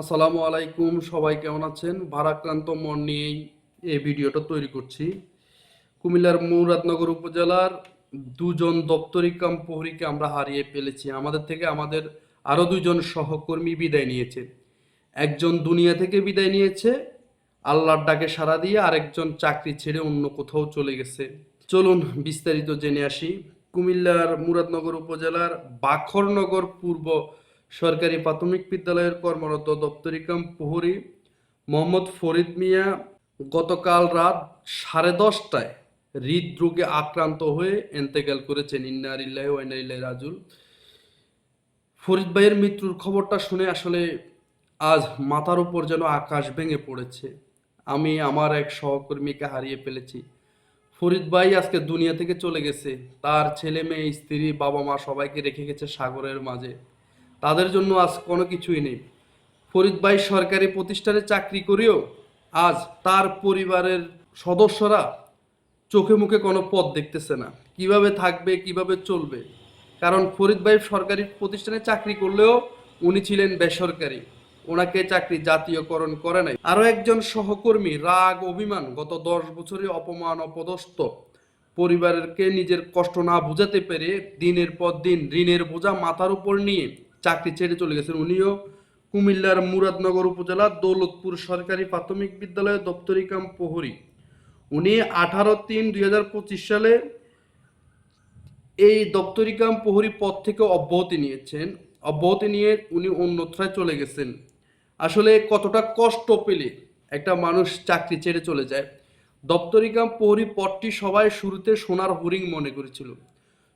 আসসালামু আলাইকুম, সবাই কেমন আছেন? ভারাক্রান্ত মন নিয়েই এই ভিডিওটা তৈরি করছি। কুমিল্লার মুরাদনগর উপজেলার দুজন দপ্তরি কাম প্রহরীকে আমরা হারিয়ে ফেলেছি। আমাদের থেকে আমাদের আরও দুজন সহকর্মী বিদায় নিয়েছে। একজন দুনিয়া থেকে বিদায় নিয়েছে, আল্লাহর ডাকে সাড়া দিয়ে আরেকজন চাকরি ছেড়ে অন্য কোথাও চলে গেছে। চলুন বিস্তারিত জেনে আসি। কুমিল্লার মুরাদনগর উপজেলার বাখরনগর পূর্ব সরকারি প্রাথমিক বিদ্যালয়ের কর্মরত দপ্তরি কাম প্রহরী মোহাম্মদ ফরিদ মিয়া গতকাল রাত সাড়ে দশটায় হৃদরোগে আক্রান্ত হয়ে এন্তেকাল করেছেন। ইন্নারিল্লাহ ওয়াইনারিল্লাহ রাজুল ফরিদ ভাইয়ের মৃত্যুর খবরটা শুনে আসলে আজ মাথার উপর যেন আকাশ ভেঙে পড়েছে। আমি আমার এক সহকর্মীকে হারিয়ে ফেলেছি। ফরিদ ভাই আজকে দুনিয়া থেকে চলে গেছে। তার ছেলে মেয়ে, স্ত্রী বাবা মা সবাইকে রেখে গেছে সাগরের মাঝে। তাদের জন্য আজ কোনো কিছুই নেই। ফরিদ ভাই সরকারি প্রতিষ্ঠানে চাকরি করেও আজ তার পরিবারের সদস্যরা চোখে মুখে কোনো পথ দেখতেছে না। কীভাবে থাকবে, কীভাবে চলবে? কারণ ফরিদ ভাই সরকারি প্রতিষ্ঠানে চাকরি করলেও উনি ছিলেন বেসরকারি। ওনাকে চাকরি জাতীয়করণ করে নাই। আরও একজন সহকর্মী, রাগ, অভিমান, গত দশ বছরে অপমান, অপদস্থ। পরিবারকে নিজের কষ্ট না বুঝাতে পেরে দিনের পর দিন ঋণের বোঝা মাথার উপর নিয়ে চাকরি ছেড়ে চলে গেছেন উনিও। কুমিল্লার মুরাদনগর উপজেলার দৌলতপুর সরকারি প্রাথমিক বিদ্যালয়ের দপ্তরি কাম প্রহরী। উনি আঠারো তিন দুই সালে এই দপ্তরি কাম প্রহরী পদ থেকে অব্যাহতি নিয়েছেন। অব্যাহতি নিয়ে উনি অন্যত্রায় চলে গেছেন। আসলে কতটা কষ্ট পেলে একটা মানুষ চাকরি ছেড়ে চলে যায়। দপ্তরি কাম প্রহরী পদটি সবাই শুরুতে সোনার হরিণ মনে করেছিল।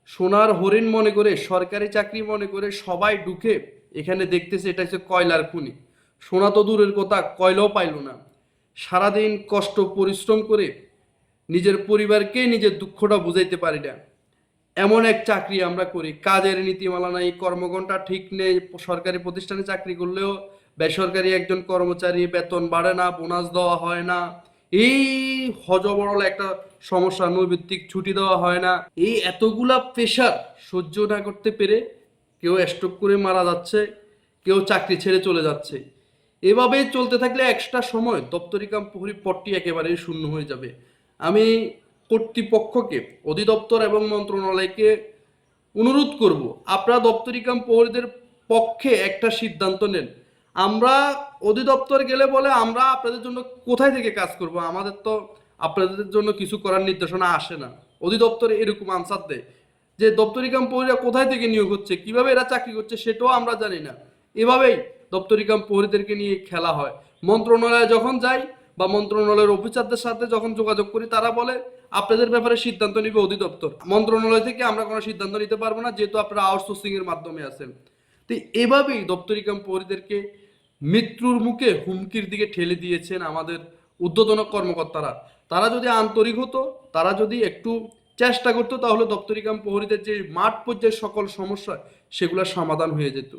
সোনার হরিণ মনে করে, সরকারি চাকরি মনে করে সবাই ঢুকে এখানে দেখতেছে এটা হচ্ছে কয়লার খুনি। সোনা তো দূরের কথা, কয়লাও পাইল না। সারাদিন কষ্ট, পরিশ্রম করে নিজের পরিবারকে নিজের দুঃখটা বুঝাইতে পারি না। এমন এক চাকরি আমরা করি। কাজের নীতিমালা নাই, কর্মঘণ্টা ঠিক নেই, সরকারি প্রতিষ্ঠানে চাকরি করলেও বেসরকারি একজন কর্মচারী বেতন বাড়ে না, বোনাস দেওয়া হয় না। এই হজবরল একটা সমস্যা, নৈবিত্তিক ছুটি দেওয়া হয় না। এই এতগুলা প্রেশার সহ্য না করতে পেরে কেউ স্ট্রোক করে মারা যাচ্ছে, কেউ চাকরি ছেড়ে চলে যাচ্ছে। এভাবে চলতে থাকলে এক্সট্রা সময় দপ্তরি কাম প্রহরী পদটি একেবারেই শূন্য হয়ে যাবে। আমি কর্তৃপক্ষকে, অধিদপ্তর এবং মন্ত্রণালয়কে অনুরোধ করব, আপনারা দপ্তরি কাম প্রহরীদের পক্ষে একটা সিদ্ধান্ত নেন। আমরা অধিদপ্তর গেলে বলে, আমরা আপনাদের জন্য কোথায় থেকে কাজ করব? আমাদের তো আপনাদের জন্য কিছু করার নির্দেশনা আসে না। অধিদপ্তর এরকম আনসার দেয় যে দপ্তরি কাম প্রহরীরা কোথায় থেকে নিয়োগ হচ্ছে? কীভাবে এরা চাকরি করছে সেটাও আমরা জানি না। এভাবেই দপ্তরি কাম প্রহরীদেরকে নিয়ে খেলা হয়। মন্ত্রণালয়ে যখন যাই বা মন্ত্রণালয়ের অফিসারদের সাথে যখন যোগাযোগ করি, তারা বলে, আপনাদের ব্যাপারে সিদ্ধান্ত নিবে অধিদপ্তর। মন্ত্রণালয় থেকে আমরা কোনো সিদ্ধান্ত নিতে পারব না, যেহেতু আপনারা আউটসোর্সিং এর মাধ্যমে আছেন। তো এভাবেই দপ্তরি কাম প্রহরীদেরকে মৃত্যুর মুখে হুমকির দিকে ঠেলে দিয়েছেন আমাদের উদ্বোধন কর্মকর্তারা। তারা যদি আন্তরিক হতো, তারা যদি একটু চেষ্টা করতো, তাহলে দপ্তরিকাম প্রহরীদের যে মাঠ পর্যায়ে সকল সমস্যা, সেগুলোর সমাধান হয়ে যেত।